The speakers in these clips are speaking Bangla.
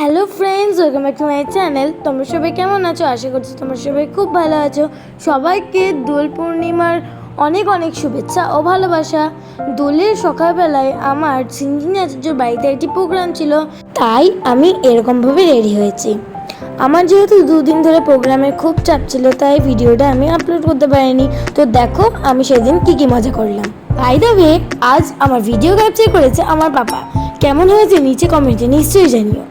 Hello friends welcome back to my channel তোমরা সবাই কেমন আছো? আশা করছি তোমরা সবাই খুব ভালো আছো। সবাইকে দোল পূর্ণিমার অনেক অনেক শুভেচ্ছা ও ভালোবাসা। দোলের সকালবেলায় আমার সিঞ্জিনি আচার্যর বাড়িতে একটি প্রোগ্রাম ছিল, তাই আমি এরকমভাবে রেডি হয়েছি। আমার যেহেতু দুদিন ধরে প্রোগ্রামের খুব চাপ ছিল, তাই ভিডিওটা আমি আপলোড করতে পারিনি। তো দেখো, আমি সেদিন কী কী মজা করলাম। বাই দ্য ওয়ে আজ আমার ভিডিও ক্যাপচার করেছে আমার বাবা কেমন হয়েছে? নিচে কমেন্টে নিশ্চয়ই জানিও।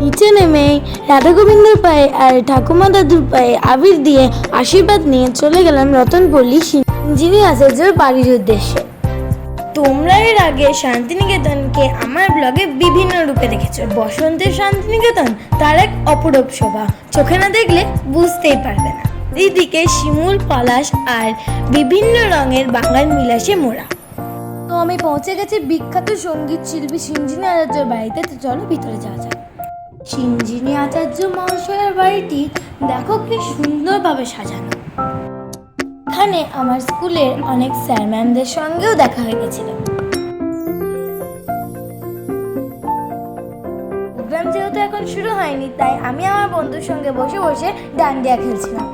নিচে নেমে রাধা গোবিন্দর পায়ে আর ঠাকুমা দাদুর পায়ে আবির দিয়ে আশীর্বাদ নিয়ে চলে গেলাম রতনপল্লী ইঞ্জিনি আচার্যর বাড়ির উদ্দেশ্যে। তোমরা এর আগে শান্তিনিকেতনকে আমার ব্লগে বিভিন্ন রূপে দেখেছ। বসন্তের শান্তিনিকেতন, তার এক অপরূপ শোভা। চোখে না দেখলে বুঝতেই পারবে না। দিদিকে শিমুল, পলাশ আর বিভিন্ন রঙের বাঙাল বিলাসে মোড়া। তো আমি পৌঁছে গেছি বিখ্যাত সংগীত শিল্পী সিঞ্জিনী আচার্যর বাড়িতে। চলো ভিতরে যাওয়া যাক। সিঞ্জিনী আচার্য মহাশয়ের বাড়িটি দেখো কি সুন্দরভাবে সাজানো। এখানে আমার স্কুলের অনেক স্যার ম্যামদের সঙ্গেও দেখা হয়ে গেছিল। প্রোগ্রাম যেহেতু এখন শুরু হয়নি, তাই আমি আমার বন্ধুর সঙ্গে বসে বসে ডান্ডিয়া খেলছিলাম।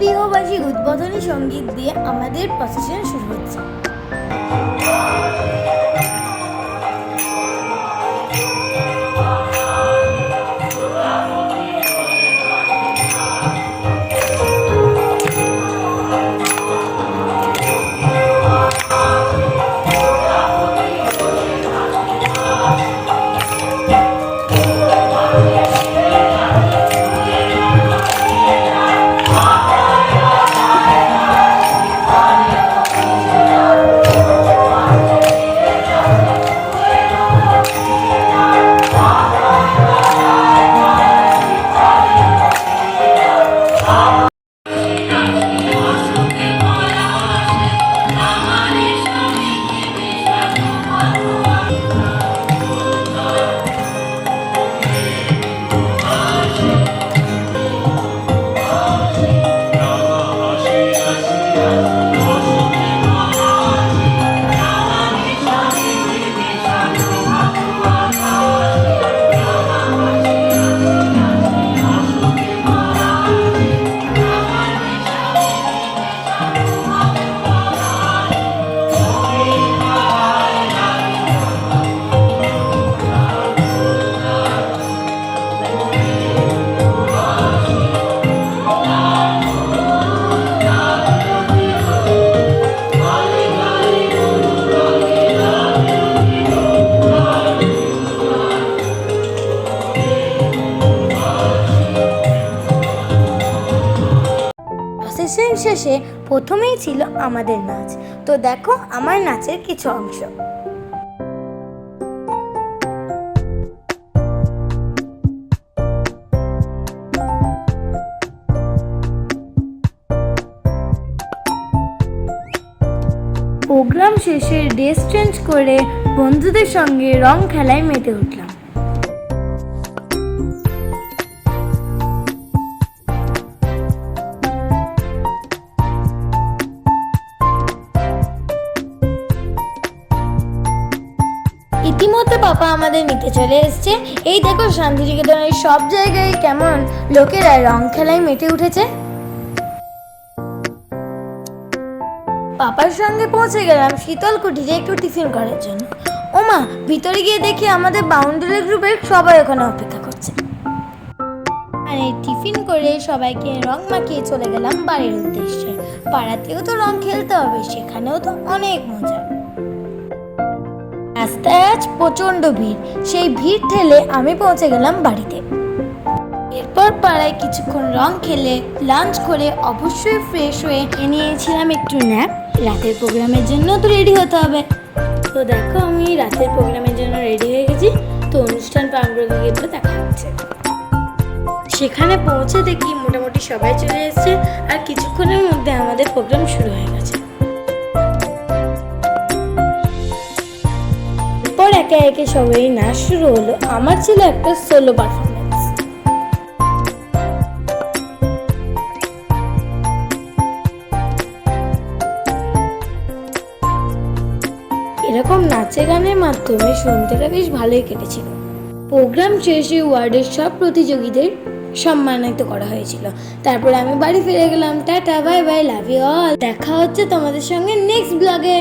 গৃহবাসী উদ্বোধনী সংগীত দিয়ে আমাদের প্রসেশন শুরু হচ্ছে। সেশন শেষে প্রথমেই ছিল আমাদের নাচ। তো দেখো আমার নাচের কিছু অংশ। প্রোগ্রাম শেষে ড্রেস চেঞ্জ করে বন্ধুদের সঙ্গে রং খেলায় মেতে উঠলাম। পাপা আমাদের নিতে চলে এসছে। এই দেখো শান্তিনিকেতনের সব জায়গায় কেমন লোকেরা রং খেলায় মেতে উঠেছে। পাপার সঙ্গে পৌঁছে গেলাম শীতল কুটিরে একটু টিফিন করার জন্য। ওমা, ভিতরে গিয়ে দেখি আমাদের বাউন্ডারি গ্রুপের সবাই ওখানে অপেক্ষা করছে। আর টিফিন করে সবাইকে রং মাখিয়ে চলে গেলাম বাড়ির উদ্দেশ্যে। পাড়াতেও তো রং খেলতে হবে, সেখানেও তো অনেক মজা। রাস্তায় আজ প্রচণ্ড ভিড়। সেই ভিড় ঠেলে আমি পৌঁছে গেলাম বাড়িতে। এরপর পাড়ায় কিছুক্ষণ রং খেলে লাঞ্চ করে অবশ্যই ফ্রেশ হয়ে নিয়েছিলাম একটু ন্যাপ রাতের প্রোগ্রামের জন্য তো রেডি হতে হবে। তো দেখো, আমি রাতের প্রোগ্রামের জন্য রেডি হয়ে গেছি। তো অনুষ্ঠান প্রাঙ্গণে তো দেখা হচ্ছে। সেখানে পৌঁছে দেখি মোটামুটি সবাই চলে এসেছে। আর কিছুক্ষণের মধ্যে আমাদের প্রোগ্রাম শুরু হয়ে গেছে। এরপর একে একে সবাই নাচ শুরু হলো। আমার ছিল একটা সোলো পারফরমেন্স এরকম নাচে গানের মাধ্যমে সন্ধ্যেটা বেশ ভালোই কেটেছিল। প্রোগ্রাম শেষে ওয়ার্ডের সব প্রতিযোগীদের সম্মানিত করা হয়েছিল। তারপরে আমি বাড়ি ফিরে গেলাম। Tata bye bye love you all দেখা হচ্ছে তোমাদের সঙ্গে নেক্সট ব্লগে